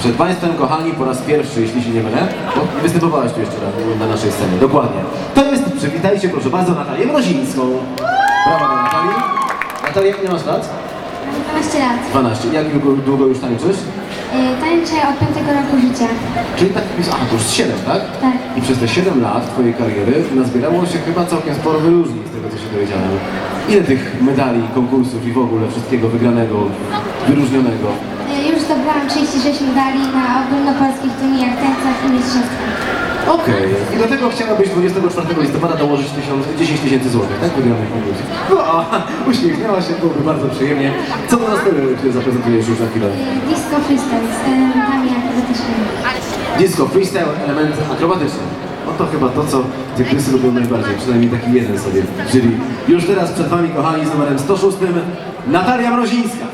Przed Państwem, kochani, po raz pierwszy, jeśli się nie mylę, bo nie występowałaś tu jeszcze raz na naszej scenie, dokładnie. To jest, przywitajcie proszę bardzo, Natalię Mrozińską. Brawa dla Natalii. Natalia, ile masz lat? Mam 12 lat. 12. Jak długo, długo już tańczysz? Y, Tańczę od 5 roku życia. Czyli tak, a to już 7, tak? Tak. I przez te 7 lat Twojej kariery nazbierało się chyba całkiem sporo wyróżnień z tego, co się dowiedziałem. Ile tych medali, konkursów i w ogóle wszystkiego wygranego, wyróżnionego? Zdobyłam 36 medali na ogólnopolskich turniejach tańcach i mistrzostwach. Okej. I do tego chciałabyś 24 listopada dołożyć tysiąc, 10 tysięcy złotych, tak? Wygranych konkursów. No, a, uśmiechnęła się, byłoby bardzo przyjemnie. Co do nas ty zaprezentujesz już na chwilę? Y, Disco freestyle z elementami akrobatycznymi. Disco, freestyle, element akrobatyczny. No to chyba to, co tygrysy lubią najbardziej, przynajmniej taki jeden sobie. Czyli już teraz przed Wami, kochani, z numerem 106 Natalia Mrozińska.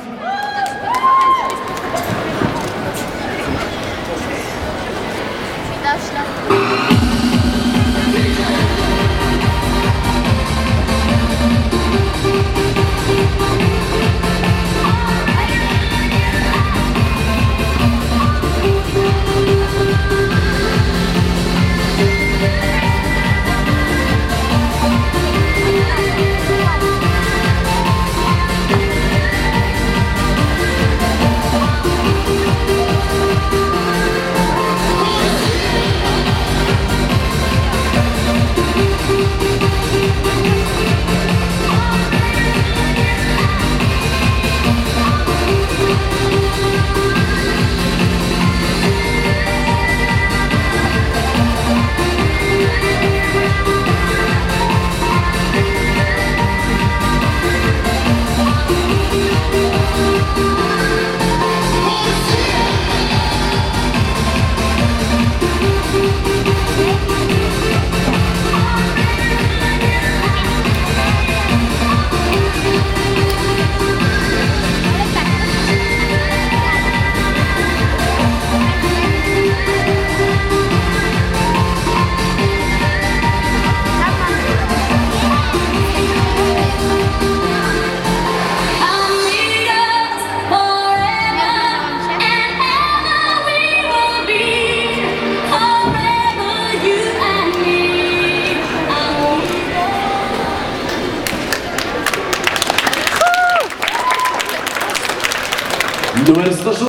Numer 106.